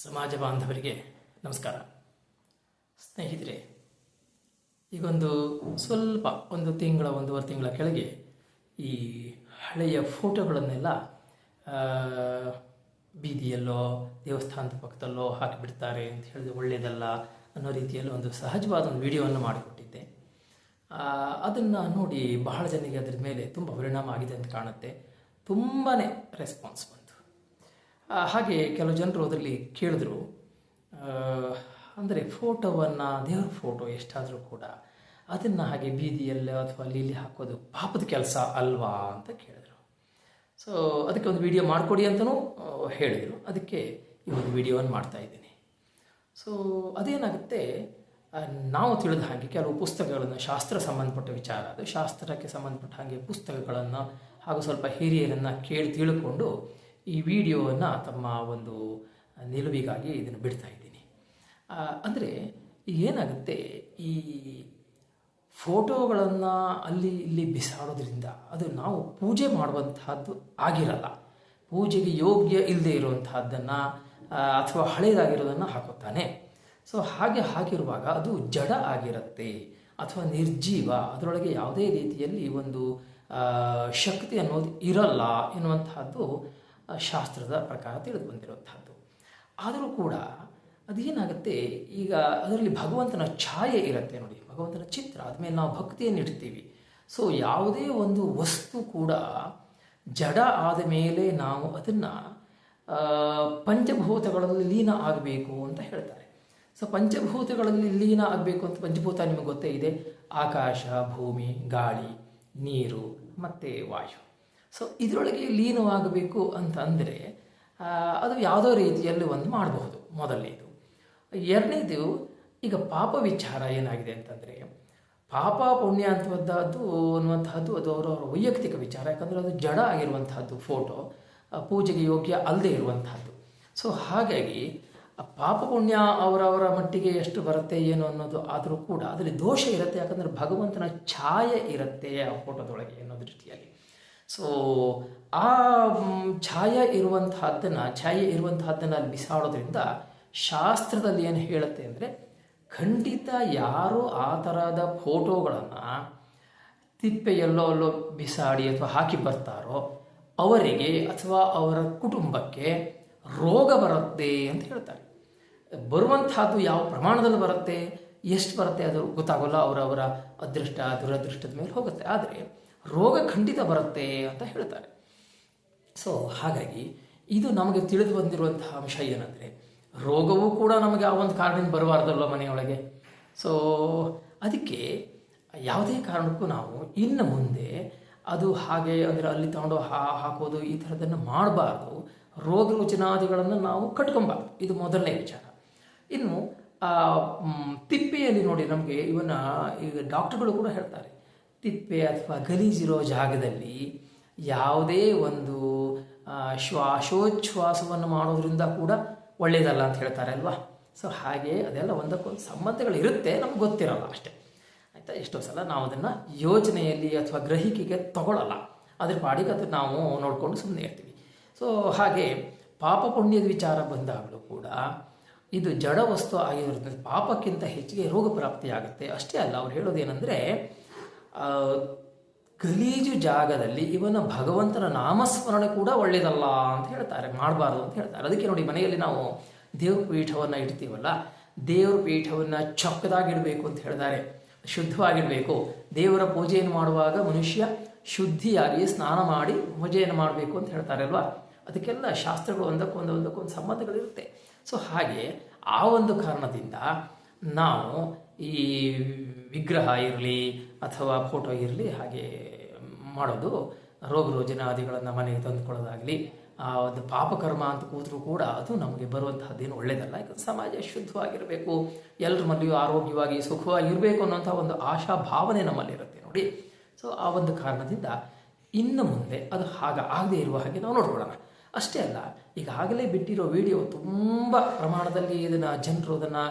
ಸಮಾಜ ಬಾಂಧವರಿಗೆ ನಮಸ್ಕಾರ. ಸ್ನೇಹಿತರೆ, ಈಗೊಂದು ಸ್ವಲ್ಪ ಒಂದು ತಿಂಗಳ, ಒಂದೂವರೆ ತಿಂಗಳ ಕೆಳಗೆ ಈ ಹಳೆಯ ಫೋಟೋಗಳನ್ನೆಲ್ಲ ಬೀದಿಯಲ್ಲೋ, ದೇವಸ್ಥಾನದ ಪಕ್ಕದಲ್ಲೋ ಹಾಕಿಬಿಡ್ತಾರೆ ಅಂತ ಹೇಳಿದ್ರೆ ಒಳ್ಳೆಯದಲ್ಲ ಅನ್ನೋ ರೀತಿಯಲ್ಲಿ ಒಂದು ಸಹಜವಾದ ಒಂದು ವಿಡಿಯೋವನ್ನು ಮಾಡಿಕೊಟ್ಟಿದ್ದೆ. ಅದನ್ನು ನೋಡಿ ಬಹಳ ಜನರಿಗೆ ಅದರ ಮೇಲೆ ತುಂಬ ಪರಿಣಾಮ ಆಗಿದೆ ಅಂತ ಕಾಣುತ್ತೆ. ತುಂಬಾ ರೆಸ್ಪಾನ್ಸ್ ಹಾಗೆ ಕೆಲವು ಜನರು ಅದರಲ್ಲಿ ಕೇಳಿದ್ರು. ಅಂದರೆ ಫೋಟೋವನ್ನು, ದೇವ್ರ ಫೋಟೋ ಎಷ್ಟಾದರೂ ಕೂಡ ಅದನ್ನು ಹಾಗೆ ಬೀದಿಯಲ್ಲಿ ಅಥವಾ ಅಲ್ಲಿ ಇಲ್ಲಿ ಹಾಕೋದು ಪಾಪದ ಕೆಲಸ ಅಲ್ವಾ ಅಂತ ಕೇಳಿದ್ರು. ಸೊ ಅದಕ್ಕೆ ಒಂದು ವಿಡಿಯೋ ಮಾಡಿಕೊಡಿ ಅಂತಲೂ ಹೇಳಿದರು. ಅದಕ್ಕೆ ಈ ಒಂದು ವಿಡಿಯೋವನ್ನು ಮಾಡ್ತಾ ಇದ್ದೀನಿ. ಸೊ ಅದೇನಾಗುತ್ತೆ ನಾವು ತಿಳಿದ ಹಾಗೆ ಕೆಲವು ಪುಸ್ತಕಗಳನ್ನು, ಶಾಸ್ತ್ರ ಸಂಬಂಧಪಟ್ಟ ವಿಚಾರ, ಅದು ಶಾಸ್ತ್ರಕ್ಕೆ ಸಂಬಂಧಪಟ್ಟ ಹಾಗೆ ಪುಸ್ತಕಗಳನ್ನು ಹಾಗೂ ಸ್ವಲ್ಪ ಹಿರಿಯರನ್ನು ಕೇಳಿ ತಿಳ್ಕೊಂಡು ಈ ವಿಡಿಯೋವನ್ನು ತಮ್ಮ ಒಂದು ನಿಲುವಿಗಾಗಿ ಇದನ್ನು ಬಿಡ್ತಾ ಇದ್ದೀನಿ. ಅಂದರೆ ಏನಾಗುತ್ತೆ, ಈ ಫೋಟೋಗಳನ್ನು ಅಲ್ಲಿ ಇಲ್ಲಿ ಬಿಸಾಡೋದ್ರಿಂದ ಅದು ನಾವು ಪೂಜೆ ಮಾಡುವಂತಹದ್ದು ಆಗಿರಲ್ಲ. ಪೂಜೆಗೆ ಯೋಗ್ಯ ಇಲ್ಲದೆ ಇರುವಂತಹದ್ದನ್ನು ಅಥವಾ ಹಳೇದಾಗಿರೋದನ್ನು ಹಾಕುತ್ತಾನೆ ಸೊ, ಹಾಗೆ ಹಾಕಿರುವಾಗ ಅದು ಜಡ ಆಗಿರುತ್ತೆ ಅಥವಾ ನಿರ್ಜೀವ, ಅದರೊಳಗೆ ಯಾವುದೇ ರೀತಿಯಲ್ಲಿ ಒಂದು ಶಕ್ತಿ ಅನ್ನೋದು ಇರಲ್ಲ ಎನ್ನುವಂತಹದ್ದು ಶಾಸ್ತ್ರದ ಪ್ರಕಾರ ತಿಳಿದು ಬಂದಿರುವಂಥದ್ದು ಆದರೂ ಕೂಡ ಅದೇನಾಗುತ್ತೆ, ಈಗ ಅದರಲ್ಲಿ ಭಗವಂತನ ಛಾಯೆ ಇರುತ್ತೆ ನೋಡಿ, ಭಗವಂತನ ಚಿತ್ರ ಆದಮೇಲೆ ನಾವು ಭಕ್ತಿಯನ್ನು ಇಡ್ತೀವಿ ಸೊ ಯಾವುದೇ ಒಂದು ವಸ್ತು ಕೂಡ ಜಡ ಆದ ಮೇಲೆ ನಾವು ಅದನ್ನು ಪಂಚಭೂತಗಳಲ್ಲಿ ಲೀನ ಆಗಬೇಕು ಅಂತ ಹೇಳ್ತಾರೆ. ಸೊ ಪಂಚಭೂತಗಳಲ್ಲಿ ಲೀನ ಆಗಬೇಕು ಅಂತ ಪಂಚಭೂತ ನಿಮಗೆ ಗೊತ್ತೇ ಇದೆ? ಆಕಾಶ, ಭೂಮಿ, ಗಾಳಿ, ನೀರು, ಮತ್ತು ವಾಯು. ಸೊ ಇದರೊಳಗೆ ಲೀನವಾಗಬೇಕು ಅಂತ ಅಂದರೆ ಅದು ಯಾವುದೋ ರೀತಿಯಲ್ಲಿ ಒಂದು ಮಾಡಬಹುದು. ಮೊದಲನೇದು. ಎರಡನೇದು, ಈಗ ಪಾಪ ವಿಚಾರ ಏನಾಗಿದೆ ಅಂತಂದರೆ, ಪಾಪ ಪುಣ್ಯ ಅಂತವಂಥದ್ದು ಅನ್ನುವಂಥದ್ದು ಅದು ಅವರವರ ವೈಯಕ್ತಿಕ ವಿಚಾರ. ಯಾಕಂದರೆ ಅದು ಜಡ ಆಗಿರುವಂತಹದ್ದು ಫೋಟೋ ಪೂಜೆಗೆ ಯೋಗ್ಯ ಅಲ್ಲದೆ ಇರುವಂತಹದ್ದು ಸೊ ಹಾಗಾಗಿ ಪಾಪ ಪುಣ್ಯ ಅವರವರ ಮಟ್ಟಿಗೆ ಎಷ್ಟು ಬರುತ್ತೆ, ಏನು ಅನ್ನೋದು ಆದರೂ ಕೂಡ ಅದರಲ್ಲಿ ದೋಷ ಇರುತ್ತೆ. ಯಾಕಂದರೆ ಭಗವಂತನ ಛಾಯೆ ಇರುತ್ತೆ ಆ ಫೋಟೋದೊಳಗೆ ಅನ್ನೋ ದೃಷ್ಟಿಯಲ್ಲಿ ಸೊ ಆ ಛಾಯೆ ಇರುವಂತಹದ್ದನ್ನು ಛಾಯೆ ಇರುವಂತಹದ್ದನ್ನು ಅಲ್ಲಿ ಬಿಸಾಡೋದ್ರಿಂದ ಶಾಸ್ತ್ರದಲ್ಲಿ ಏನು ಹೇಳುತ್ತೆ ಅಂದರೆ ಖಂಡಿತ ಯಾರು ಆ ಥರದ ಫೋಟೋಗಳನ್ನು ತಿಪ್ಪೆ ಎಲ್ಲೋ ಅಲ್ಲೋ ಬಿಸಾಡಿ ಅಥವಾ ಹಾಕಿ ಬರ್ತಾರೋ ಅವರಿಗೆ ಅಥವಾ ಅವರ ಕುಟುಂಬಕ್ಕೆ ರೋಗ ಬರುತ್ತೆ ಅಂತ ಹೇಳ್ತಾರೆ. ಬರುವಂತಹದ್ದು ಯಾವ ಪ್ರಮಾಣದಲ್ಲಿ ಬರುತ್ತೆ, ಎಷ್ಟು ಬರುತ್ತೆ ಅದು ಗೊತ್ತಾಗೋಲ್ಲ, ಅವರವರ ಅದೃಷ್ಟ, ದುರದೃಷ್ಟದ ಮೇಲೆ ಹೋಗುತ್ತೆ. ಆದರೆ ರೋಗ ಖಂಡಿತ ಬರುತ್ತೆ ಅಂತ ಹೇಳ್ತಾರೆ. ಸೊ ಹಾಗಾಗಿ ಇದು ನಮಗೆ ತಿಳಿದು ಬಂದಿರುವಂತಹ ಅಂಶ ಏನಂದರೆ, ರೋಗವೂ ಕೂಡ ನಮಗೆ ಆ ಒಂದು ಕಾರಣದಿಂದ ಬರಬಾರ್ದಲ್ವ ಮನೆಯೊಳಗೆ? ಸೊ ಅದಕ್ಕೆ ಯಾವುದೇ ಕಾರಣಕ್ಕೂ ನಾವು ಇನ್ನು ಮುಂದೆ ಅದು ಹಾಗೆ ಅಂದರೆ ಅಲ್ಲಿ ತಗೊಂಡು ಹಾ, ಹಾಕೋದು ಈ ಥರದನ್ನು ಮಾಡಬಾರ್ದು. ರೋಗ ರುಚಿನಾದಿಗಳನ್ನು ನಾವು ಕಟ್ಕೊಬಾರ್ದು. ಇದು ಮೊದಲನೇ ವಿಚಾರ. ಇನ್ನು ತಿಪ್ಪೆಯಲ್ಲಿ ನೋಡಿ ನಮಗೆ ಇವನ್ನ ಈಗ ಡಾಕ್ಟರ್ಗಳು ಕೂಡ ಹೇಳ್ತಾರೆ. ತಿಪ್ಪೆ ಅಥವಾ ಗಲೀಜಿರೋ ಜಾಗದಲ್ಲಿ ಯಾವುದೇ ಒಂದು ಶ್ವಾಸೋಚ್ಛ್ವಾಸವನ್ನು ಮಾಡೋದ್ರಿಂದ ಕೂಡ ಒಳ್ಳೆಯದಲ್ಲ ಅಂತ ಹೇಳ್ತಾರೆ ಅಲ್ವಾ? ಸೊ ಹಾಗೆ ಅದೆಲ್ಲ ಒಂದಕ್ಕೊಂದು ಸಂಬಂಧಗಳು ಇರುತ್ತೆ, ನಮ್ಗೆ ಗೊತ್ತಿರಲ್ಲ ಅಷ್ಟೇ. ಆಯಿತಾ? ಎಷ್ಟೋ ಸಲ ನಾವು ಅದನ್ನು ಯೋಚನೆಯಲ್ಲಿ ಅಥವಾ ಗ್ರಹಿಕೆಗೆ ತಗೊಳ್ಳಲ್ಲ ಅದ್ರ ಪಾಡಿಗೆ ಅದನ್ನು ನಾವು ನೋಡಿಕೊಂಡು ಸುಮ್ಮನೆ ಇರ್ತೀವಿ. ಸೊ ಹಾಗೆ ಪಾಪ ಪುಣ್ಯದ ವಿಚಾರ ಬಂದಾಗಲೂ ಕೂಡ ಇದು ಜಡ ವಸ್ತು ಆಗಿರೋದ್ರಿಂದ ಪಾಪಕ್ಕಿಂತ ಹೆಚ್ಚಿಗೆ ರೋಗ ಪ್ರಾಪ್ತಿಯಾಗುತ್ತೆ ಅಷ್ಟೇ ಅಲ್ಲ, ಅವ್ರು ಹೇಳೋದೇನೆಂದರೆ ಗಲೀಜು ಜಾಗದಲ್ಲಿ ಇವನ ಭಗವಂತನ ನಾಮಸ್ಮರಣೆ ಕೂಡ ಒಳ್ಳೆಯದಲ್ಲ ಅಂತ ಹೇಳ್ತಾರೆ, ಮಾಡಬಾರ್ದು ಅಂತ ಹೇಳ್ತಾರೆ. ಅದಕ್ಕೆ ನೋಡಿ ಮನೆಯಲ್ಲಿ ನಾವು ದೇವ್ರ ಪೀಠವನ್ನು ಇಡ್ತೀವಲ್ಲ ದೇವ್ರ ಪೀಠವನ್ನು ಚೊಕ್ಕದಾಗಿಡಬೇಕು ಅಂತ ಹೇಳಿದ್ದಾರೆ ಶುದ್ಧವಾಗಿಡಬೇಕು. ದೇವರ ಪೂಜೆಯನ್ನು ಮಾಡುವಾಗ ಮನುಷ್ಯ ಶುದ್ಧಿಯಾಗಿ ಸ್ನಾನ ಮಾಡಿ ಪೂಜೆಯನ್ನು ಮಾಡಬೇಕು ಅಂತ ಹೇಳ್ತಾರೆ ಅಲ್ವಾ? ಅದಕ್ಕೆಲ್ಲ ಶಾಸ್ತ್ರಗಳು ಒಂದಕ್ಕೊಂದು ಒಂದಕ್ಕೊಂದು ಸಂಬಂಧಗಳಿರುತ್ತೆ. ಸೊ ಹಾಗೆ ಆ ಒಂದು ಕಾರಣದಿಂದ ನಾವು ಈ ವಿಗ್ರಹ ಇರಲಿ ಅಥವಾ ಫೋಟೋ ಇರಲಿ, ಹಾಗೆ ಮಾಡೋದು. ರೋಗ ರೋಜನಾದಿಗಳನ್ನು ಮನೆಗೆ ತಂದುಕೊಳ್ಳೋದಾಗಲಿ, ಆ ಒಂದು ಪಾಪಕರ್ಮ ಅಂತ ಕೂತರೂ ಕೂಡ ಅದು ನಮಗೆ ಬರುವಂತಹದ್ದೇನು ಒಳ್ಳೆಯದಲ್ಲ ಯಾಕಂದ್ರೆ ಸಮಾಜ ಶುದ್ಧವಾಗಿರಬೇಕು. ಎಲ್ಲರ ಮನೆಯೂ ಆರೋಗ್ಯವಾಗಿ ಸುಖವಾಗಿ ಇರಬೇಕು ಅನ್ನೋಂಥ ಒಂದು ಆಶಾ ಭಾವನೆ ನಮ್ಮಲ್ಲಿರುತ್ತೆ ನೋಡಿ. ಸೊ ಆ ಒಂದು ಕಾರಣದಿಂದ ಇನ್ನು ಮುಂದೆ ಅದು ಹಾಗೆ ಆಗದೆ ಇರುವ ಹಾಗೆ ನಾವು ನೋಡ್ಕೊಳ್ಳೋಣ. ಅಷ್ಟೇ ಅಲ್ಲ, ಈಗಾಗಲೇ ಬಿಟ್ಟಿರೋ ವಿಡಿಯೋ ತುಂಬ ಪ್ರಮಾಣದಲ್ಲಿ ಇದನ್ನು ಜನರು ಅದನ್ನು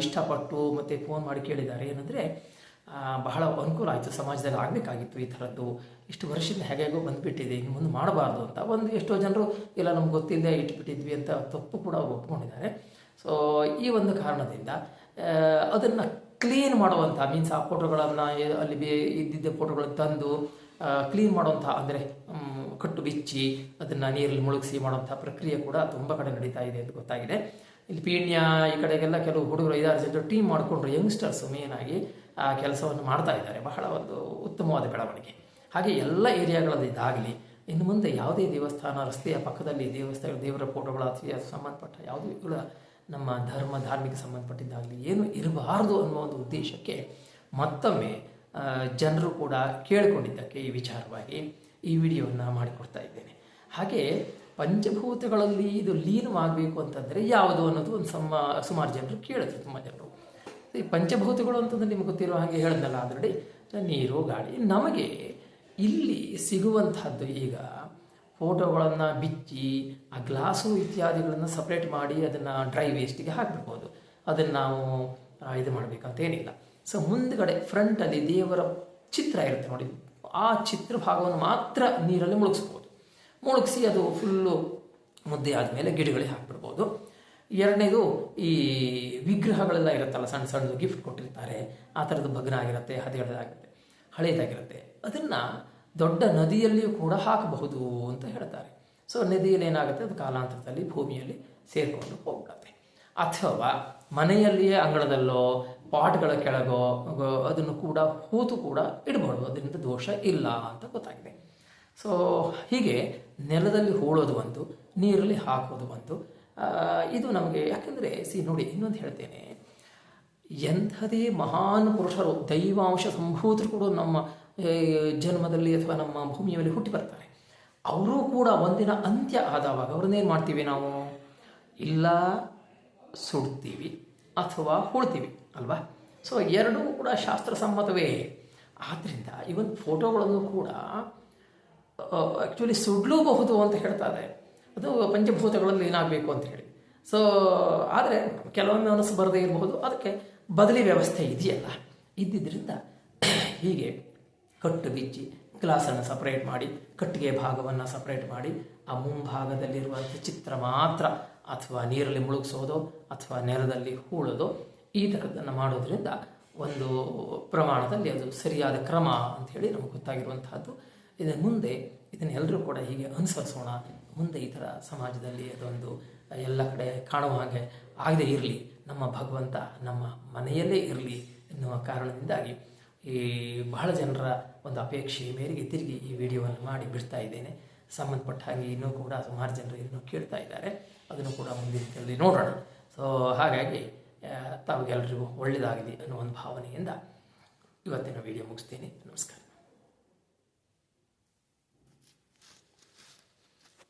ಇಷ್ಟಪಟ್ಟು ಮತ್ತು ಫೋನ್ ಮಾಡಿ ಕೇಳಿದ್ದಾರೆ. ಏನಂದರೆ ಬಹಳ ಅನುಕೂಲ ಆಯಿತು. ಸಮಾಜದಲ್ಲಿ ಆಗಬೇಕಾಗಿತ್ತು ಈ ಥರದ್ದು. ಇಷ್ಟು ವರ್ಷದಿಂದ ಹೇಗೇಗೋ ಬಂದುಬಿಟ್ಟಿದೆ. ಇನ್ನು ಮುಂದೆ ಮಾಡಬಾರ್ದು ಅಂತ ಒಂದು ಎಷ್ಟೋ ಜನರು ಇಲ್ಲ ನಮ್ಗೆ ಗೊತ್ತಿಲ್ಲದೆ ಇಟ್ಬಿಟ್ಟಿದ್ವಿ ಅಂತ ತಪ್ಪು ಕೂಡ ಒಪ್ಕೊಂಡಿದ್ದಾರೆ. ಸೊ ಈ ಒಂದು ಕಾರಣದಿಂದ ಅದನ್ನು ಕ್ಲೀನ್ ಮಾಡುವಂಥ ಮೀನ್ಸ್ ಆ ಫೋಟೋಗಳನ್ನು ಅಲ್ಲಿ ಬಿ, ಇದ್ದಿದ್ದ ಫೋಟೋಗಳನ್ನು ತಂದು ಕ್ಲೀನ್ ಮಾಡುವಂಥ, ಅಂದರೆ ಕಟ್ಟು ಬಿಚ್ಚಿ, ಅದನ್ನು ನೀರಲ್ಲಿ ಮುಳುಗಿಸಿ ಮಾಡುವಂಥ ಪ್ರಕ್ರಿಯೆ ಕೂಡ ತುಂಬ ಕಡೆ ನಡೀತಾ ಇದೆ ಅಂತ ಗೊತ್ತಾಗಿದೆ. ಇಲ್ಲಿ ಪೀಣ್ಯ ಈ ಕಡೆಗೆಲ್ಲ ಕೆಲವು ಹುಡುಗರು ಐದಾರು ಜನರು ಟೀಮ್ ಮಾಡಿಕೊಂಡ್ರು ಯಂಗ್ಸ್ಟರ್ಸು ಮೇನಾಗಿ ಕೆಲಸವನ್ನು ಮಾಡ್ತಾ ಇದ್ದಾರೆ. ಬಹಳ ಒಂದು ಉತ್ತಮವಾದ ಬೆಳವಣಿಗೆ. ಹಾಗೆ ಎಲ್ಲ ಏರಿಯಾಗಳಲ್ಲಿ ಇದಾಗಲಿ, ಇನ್ನು ಮುಂದೆ ಯಾವುದೇ ದೇವಸ್ಥಾನ, ರಸ್ತೆಯ ಪಕ್ಕದಲ್ಲಿ ದೇವಸ್ಥಾನ, ದೇವರ ಫೋಟೋಗಳ ಅಥವಾ ಸಂಬಂಧಪಟ್ಟ ಯಾವುದೇ ಕೂಡ ನಮ್ಮ ಧರ್ಮ, ಧಾರ್ಮಿಕ ಸಂಬಂಧಪಟ್ಟಿದ್ದಾಗಲಿ, ಏನು ಇರಬಾರ್ದು ಅನ್ನೋ ಒಂದು ಉದ್ದೇಶಕ್ಕೆ ಮತ್ತೊಮ್ಮೆ ಜನರು ಕೂಡ ಕೇಳಿಕೊಂಡಿದ್ದಕ್ಕೆ ಈ ವಿಚಾರವಾಗಿ ಈ ವಿಡಿಯೋವನ್ನು ಮಾಡಿಕೊಡ್ತಾ ಇದ್ದೇನೆ. ಹಾಗೆ ಪಂಚಭೂತಗಳಲ್ಲಿ ಇದು ಲೀನವಾಗಬೇಕು ಅಂತಂದರೆ ಯಾವುದು ಅನ್ನೋದು ಒಂದು ಸಮ, ಸುಮಾರು ಜನರು ಕೇಳಿದ್ರು, ತುಂಬ ಜನರು. ಈ ಪಂಚಭೂತಗಳು ಅಂತಂದ್ರೆ ನಿಮ್ಗೆ ಗೊತ್ತಿರೋ ಹಾಗೆ ಹೇಳಿದ್ನಲ್ಲ ಆಲ್ರೆಡಿ ನೀರು, ಗಾಳಿ. ನಮಗೆ ಇಲ್ಲಿ ಸಿಗುವಂತಹದ್ದು ಈಗ ಫೋಟೋಗಳನ್ನು ಬಿಚ್ಚಿ, ಆ ಗ್ಲಾಸು ಇತ್ಯಾದಿಗಳನ್ನು ಸಪ್ರೇಟ್ ಮಾಡಿ ಅದನ್ನು ಡ್ರೈ ವೇಸ್ಟಿಗೆ ಹಾಕಿಬಿಡ್ಬೋದು. ಅದನ್ನು ನಾವು ಇದು ಮಾಡಬೇಕಂತೇನಿಲ್ಲ. ಸೊ ಮುಂದ್ಗಡೆ ಫ್ರಂಟಲ್ಲಿ ದೇವರ ಚಿತ್ರ ಇರುತ್ತೆ ನೋಡಿ. ಆ ಚಿತ್ರ ಭಾಗವನ್ನು ಮಾತ್ರ ನೀರಲ್ಲಿ ಮುಳುಗಿಸ್ಬೋದು. ಮುಳುಗಿಸಿ ಅದು ಫುಲ್ಲು ಮುದ್ದೆ ಆದಮೇಲೆ ಗಿಡಗಳಿಗೆ ಹಾಕ್ಬಿಡ್ಬೋದು. ಎರಡನೇದು ಈ ವಿಗ್ರಹಗಳೆಲ್ಲ ಇರುತ್ತಲ್ಲ, ಸಣ್ಣ ಸಣ್ಣದು ಗಿಫ್ಟ್ ಕೊಟ್ಟಿರ್ತಾರೆ. ಆ ಥರದ್ದು ಭಗ್ನ ಆಗಿರುತ್ತೆ ಹದೆಗಳಾಗಿರುತ್ತೆ ಹಳೆಯದಾಗಿರುತ್ತೆ ಅದನ್ನು ದೊಡ್ಡ ನದಿಯಲ್ಲಿಯೂ ಕೂಡ ಹಾಕಬಹುದು ಅಂತ ಹೇಳ್ತಾರೆ. ಸೊ ನದಿಯಲ್ಲಿ ಏನಾಗುತ್ತೆ? ಅದು ಕಾಲಾಂತರದಲ್ಲಿ ಭೂಮಿಯಲ್ಲಿ ಸೇರಿಕೊಂಡು ಹೋಗುತ್ತೆ ಅಥವಾ ಮನೆಯಲ್ಲಿಯೇ ಅಂಗಳದಲ್ಲೋ, ಪಾಟ್ಗಳ ಕೆಳಗೋ ಅದನ್ನು ಕೂಡ ಹೂತು ಕೂಡ ಇಡಬಹುದು ಅದರಿಂದ ದೋಷ ಇಲ್ಲ ಅಂತ ಗೊತ್ತಾಗಿದೆ. ಸೊ ಹೀಗೆ ನೆಲದಲ್ಲಿ ಹೂಳೋದು ಒಂದು, ನೀರಲ್ಲಿ ಹಾಕೋದು ಒಂದು ಇದು ನಮಗೆ ಯಾಕೆಂದರೆ ಸಿ, ನೋಡಿ, ಇನ್ನೊಂದು ಹೇಳ್ತೇನೆ. ಎಂಥದೇ ಮಹಾನ್ ಪುರುಷರು, ದೈವಾಂಶ ಸಂಭೂತರು ಕೂಡ ನಮ್ಮ ಜನ್ಮದಲ್ಲಿ ಅಥವಾ ನಮ್ಮ ಭೂಮಿಯ ಮೇಲೆ ಹುಟ್ಟಿ ಬರ್ತಾರೆ. ಅವರೂ ಕೂಡ ಒಂದಿನ ಅಂತ್ಯ ಆದವಾಗ ಅವ್ರನ್ನೇನು ಮಾಡ್ತೀವಿ ನಾವು? ಇಲ್ಲ, ಸುಡ್ತೀವಿ ಅಥವಾ ಹೂಳ್ತೀವಿ ಅಲ್ವಾ? ಸೊ ಎರಡೂ ಕೂಡ ಶಾಸ್ತ್ರಸಮ್ಮತವೇ. ಆದ್ದರಿಂದ ಇವನ್ ಫೋಟೋಗಳನ್ನು ಕೂಡ ಆ್ಯಕ್ಚುಲಿ ಸುಡ್ಲೂಬಹುದು ಅಂತ ಹೇಳ್ತಾರೆ. ಅದು ಪಂಚಭೂತಗಳಲ್ಲಿ ಏನಾಗಬೇಕು ಅಂತ ಹೇಳಿ. ಸೊ ಆದರೆ ಕೆಲವೊಮ್ಮೆ ಮನಸ್ಸು ಬರದೇ ಇರಬಹುದು. ಅದಕ್ಕೆ ಬದಲಿ ವ್ಯವಸ್ಥೆ ಇದೆಯಲ್ಲ. ಇದ್ದಿದ್ದರಿಂದ ಹೀಗೆ ಕಟ್ಟು ಬಿಚ್ಚಿ ಗ್ಲಾಸನ್ನು ಸಪ್ರೇಟ್ ಮಾಡಿ, ಕಟ್ಟಿಗೆ ಭಾಗವನ್ನು ಸಪ್ರೇಟ್ ಮಾಡಿ, ಆ ಮುಂಭಾಗದಲ್ಲಿರುವಂಥ ಚಿತ್ರ ಮಾತ್ರ ಅಥವಾ ನೀರಲ್ಲಿ ಮುಳುಗಿಸೋದು ಅಥವಾ ನೆಲದಲ್ಲಿ ಹೂಳೋದು ಈ ಥರದ್ದನ್ನು ಮಾಡೋದ್ರಿಂದ ಒಂದು ಪ್ರಮಾಣದಲ್ಲಿ ಅದು ಸರಿಯಾದ ಕ್ರಮ ಅಂತ ಹೇಳಿ ನಮಗೆ ಗೊತ್ತಾಗಿರುವಂತಹದ್ದು. ಇದನ್ನು ಮುಂದೆ ಇದನ್ನು ಎಲ್ಲರೂ ಕೂಡ ಹೀಗೆ ಅನುಸರಿಸೋಣ. ಮುಂದೆ ಈ ಥರ ಸಮಾಜದಲ್ಲಿ ಅದೊಂದು ಎಲ್ಲ ಕಡೆ ಕಾಣುವ ಹಾಗೆ ಆಗದೆ ಇರಲಿ. ನಮ್ಮ ಭಗವಂತ ನಮ್ಮ ಮನೆಯಲ್ಲೇ ಇರಲಿ ಎನ್ನುವ ಕಾರಣದಿಂದಾಗಿ ಈ ಬಹಳ ಜನರ ಒಂದು ಅಪೇಕ್ಷೆ ಮೇರೆಗೆ ತಿರುಗಿ ಈ ವಿಡಿಯೋವನ್ನು ಮಾಡಿ ಬಿಡ್ತಾ ಇದ್ದೇನೆ. ಸಂಬಂಧಪಟ್ಟ ಹಾಗೆ ಇನ್ನೂ ಕೂಡ ಸುಮಾರು ಜನರು ಇನ್ನೂ ಕೇಳ್ತಾ ಇದ್ದಾರೆ. ಅದನ್ನು ಕೂಡ ಮುಂದಿನ ದಿನದಲ್ಲಿ ನೋಡೋಣ. ಸೊ ಹಾಗಾಗಿ ತಾವಿಗೆಲ್ಲರಿಗೂ ಒಳ್ಳೆಯದಾಗಲಿ ಅನ್ನೋ ಒಂದು ಭಾವನೆಯಿಂದ ಇವತ್ತಿನ ವಿಡಿಯೋ ಮುಗಿಸ್ತೀನಿ. ನಮಸ್ಕಾರ.